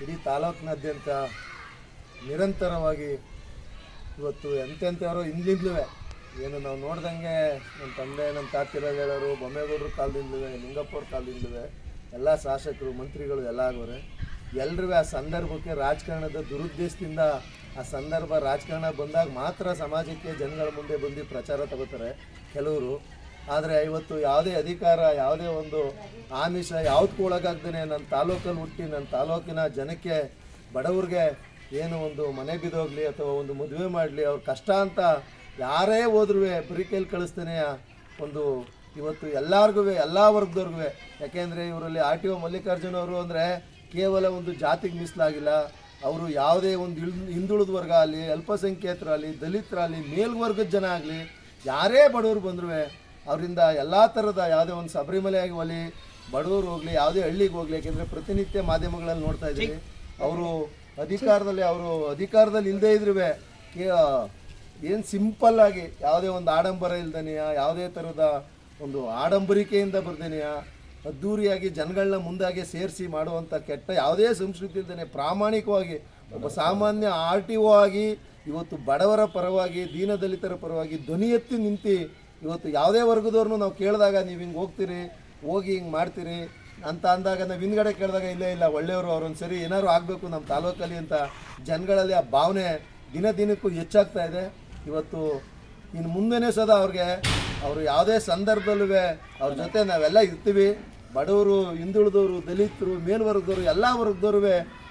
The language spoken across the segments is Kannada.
ಇಡೀ ತಾಲೂಕಿನಾದ್ಯಂತ ನಿರಂತರವಾಗಿ ಇವತ್ತು ಎಂತೆಂಥವರು ಹಿಂದಿಂದಲೂ ಏನು ನಾವು ನೋಡ್ದಂಗೆ ನಮ್ಮ ತಂದೆ, ನಮ್ಮ ತಾತಿರ ಹೇಳೋರು ಬೊಮ್ಮೇಗೌಡರು ಕಾಲದಿಂದಲೂ ಲಿಂಗಪ್ಪರ ಕಾಲದಿಂದಲೂ ಎಲ್ಲ ಶಾಸಕರು, ಮಂತ್ರಿಗಳು, ಎಲ್ಲ ಆಗೋರೆ. ಎಲ್ಲರೂ ಆ ಸಂದರ್ಭಕ್ಕೆ ರಾಜಕಾರಣದ ದುರುದ್ದೇಶದಿಂದ ಆ ಸಂದರ್ಭ ರಾಜಕಾರಣ ಬಂದಾಗ ಮಾತ್ರ ಸಮಾಜಕ್ಕೆ ಜನಗಳ ಮುಂದೆ ಬಂದು ಪ್ರಚಾರ ತಗೋತಾರೆ ಕೆಲವರು. ಆದರೆ ಇವತ್ತು ಯಾವುದೇ ಅಧಿಕಾರ, ಯಾವುದೇ ಒಂದು ಆಮಿಷ ಯಾವ್ದಕ್ಕೂ ಒಳಗಾಗ್ದೇ ನನ್ನ ತಾಲೂಕಲ್ಲಿ ಹುಟ್ಟಿ ನನ್ನ ತಾಲೂಕಿನ ಜನಕ್ಕೆ ಬಡವ್ರಿಗೆ ಏನು ಒಂದು ಮನೆ ಬಿದ್ದೋಗ್ಲಿ ಅಥವಾ ಒಂದು ಮದುವೆ ಮಾಡಲಿ, ಅವ್ರ ಕಷ್ಟ ಅಂತ ಯಾರೇ ಹೋದ್ರೂ ಬರೀ ಕೈಲಿ ಕಳಿಸ್ತಾನೆ ಒಂದು ಇವತ್ತು ಎಲ್ಲರಿಗೂ ಎಲ್ಲ ವರ್ಗದವ್ರಿಗೂ ಯಾಕೆಂದರೆ ಇವರಲ್ಲಿ ಆರ್ ಟಿ ಒ ಮಲ್ಲಿಕಾರ್ಜುನವರು ಅಂದರೆ ಕೇವಲ ಒಂದು ಜಾತಿಗೆ ಮೀಸಲಾಗಿಲ್ಲ. ಅವರು ಯಾವುದೇ ಒಂದು ಹಿಂದುಳಿದ ವರ್ಗ ಆಗಲಿ, ಅಲ್ಪಸಂಖ್ಯಾತರಾಗಲಿ, ದಲಿತರಾಗಲಿ, ಮೇಲ್ವರ್ಗದ ಜನ ಆಗಲಿ, ಯಾರೇ ಬಡವರು ಬಂದರೂ ಅವರಿಂದ ಎಲ್ಲ ಥರದ ಯಾವುದೇ ಒಂದು ಶಬರಿಮಲೆ ಆಗಲಿ ಬಡವರು ಹೋಗಲಿ, ಯಾವುದೇ ಹಳ್ಳಿಗೆ ಹೋಗಲಿ, ಯಾಕೆಂದರೆ ಪ್ರತಿನಿತ್ಯ ಮಾಧ್ಯಮಗಳಲ್ಲಿ ನೋಡ್ತಾ ಇದ್ದೀವಿ. ಅವರು ಅಧಿಕಾರದಲ್ಲಿ ಅವರು ಅಧಿಕಾರದಲ್ಲಿ ಇಲ್ಲದೇ ಇದ್ರೂ ಏನು ಸಿಂಪಲ್ ಆಗಿ ಯಾವುದೇ ಒಂದು ಆಡಂಬರ ಇಲ್ದನೆಯ, ಯಾವುದೇ ಥರದ ಒಂದು ಆಡಂಬರಿಕೆಯಿಂದ ಬರ್ದೇನೆಯ, ಅದ್ದೂರಿಯಾಗಿ ಜನಗಳನ್ನ ಮುಂದಾಗೆ ಸೇರಿಸಿ ಮಾಡುವಂಥ ಕೆಟ್ಟ ಯಾವುದೇ ಸಂಸ್ಕೃತಿ ಇಲ್ದೇನೆ, ಪ್ರಾಮಾಣಿಕವಾಗಿ ಒಬ್ಬ ಸಾಮಾನ್ಯ ಆರ್ ಟಿ ಒ ಆಗಿ ಇವತ್ತು ಬಡವರ ಪರವಾಗಿ, ದೀನದಲಿತರ ಪರವಾಗಿ ಧ್ವನಿ ಎತ್ತಿ ನಿಂತು ಇವತ್ತು ಯಾವುದೇ ವರ್ಗದವ್ರನ್ನೂ ನಾವು ಕೇಳಿದಾಗ ನೀವು ಹಿಂಗೆ ಹೋಗ್ತೀರಿ, ಹೋಗಿ ಹಿಂಗೆ ಮಾಡ್ತೀರಿ ಅಂತ ಅಂದಾಗ ನಾವು ಹಿಂದ್ಗಡೆ ಕೇಳಿದಾಗ ಇಲ್ಲೇ ಇಲ್ಲ, ಒಳ್ಳೆಯವರು ಅವ್ರೊಂದು ಸರಿ ಏನಾದ್ರು ಆಗಬೇಕು ನಮ್ಮ ತಾಲೂಕಲ್ಲಿ ಅಂತ ಜನಗಳಲ್ಲಿ ಆ ಭಾವನೆ ದಿನ ದಿನಕ್ಕೂ ಹೆಚ್ಚಾಗ್ತಾ ಇದೆ. ಇವತ್ತು ಇನ್ನು ಮುಂದೆನೇ ಸದಾ ಅವ್ರಿಗೆ ಅವರು ಯಾವುದೇ ಸಂದರ್ಭದಲ್ಲೂ ಅವ್ರ ಜೊತೆ ನಾವೆಲ್ಲ ಇರ್ತೀವಿ. ಬಡವರು, ಹಿಂದುಳಿದವರು, ದಲಿತರು, ಮೇಲ್ವರ್ಗದವರು, ಎಲ್ಲ ವರ್ಗದವರು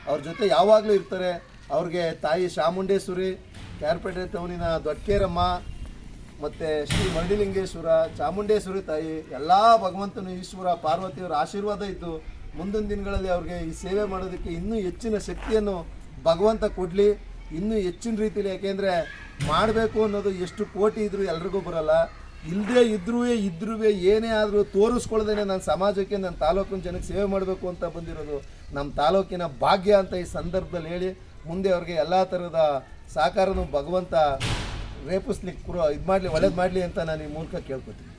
ಅವ್ರ ಜೊತೆ ಯಾವಾಗಲೂ ಇರ್ತಾರೆ. ಅವ್ರಿಗೆ ತಾಯಿ ಚಾಮುಂಡೇಶ್ವರಿ ಕ್ಯಾರ್ಪೇಟೆ ಟೌನಿನ ದೊಡ್ಡಕೇರಮ್ಮ ಮತ್ತು ಶ್ರೀ ಮರಡಿಲಿಂಗೇಶ್ವರ, ಚಾಮುಂಡೇಶ್ವರಿ ತಾಯಿ, ಎಲ್ಲ ಭಗವಂತನು ಈಶ್ವರ, ಪಾರ್ವತಿಯವರ ಆಶೀರ್ವಾದ ಇದ್ದು ಮುಂದಿನ ದಿನಗಳಲ್ಲಿ ಅವ್ರಿಗೆ ಈ ಸೇವೆ ಮಾಡೋದಕ್ಕೆ ಇನ್ನೂ ಹೆಚ್ಚಿನ ಶಕ್ತಿಯನ್ನು ಭಗವಂತ ಕೊಡಲಿ. ಇನ್ನೂ ಹೆಚ್ಚಿನ ರೀತಿಯಲ್ಲಿ ಯಾಕೆಂದರೆ ಮಾಡಬೇಕು ಅನ್ನೋದು ಎಷ್ಟು ಕೋಟಿ ಇದ್ದರೂ ಎಲ್ರಿಗೂ ಬರಲ್ಲ. ಇಲ್ಲದೇ ಇದ್ರೂ ಇದ್ರೂ ಏನೇ ಆದರೂ ತೋರಿಸ್ಕೊಳ್ದೇನೆ ನನ್ನ ಸಮಾಜಕ್ಕೆ ನನ್ನ ತಾಲೂಕಿನ ಜನಕ್ಕೆ ಸೇವೆ ಮಾಡಬೇಕು ಅಂತ ಬಂದಿರೋದು ನಮ್ಮ ತಾಲೂಕಿನ ಭಾಗ್ಯ ಅಂತ ಈ ಸಂದರ್ಭದಲ್ಲಿ ಹೇಳಿ ಮುಂದೆ ಅವ್ರಿಗೆ ಎಲ್ಲ ಥರದ ಸಹಕಾರನೂ ಭಗವಂತ ರೇಪಿಸ್ಲಿಕ್ಕೆ ಕೂಡ ಇದು ಮಾಡಲಿ ಒಳ್ಳೇದು ಮಾಡಲಿ ಅಂತ ನಾನು ಈ ಮೂಲಕ ಕೇಳ್ಕೊತೀನಿ.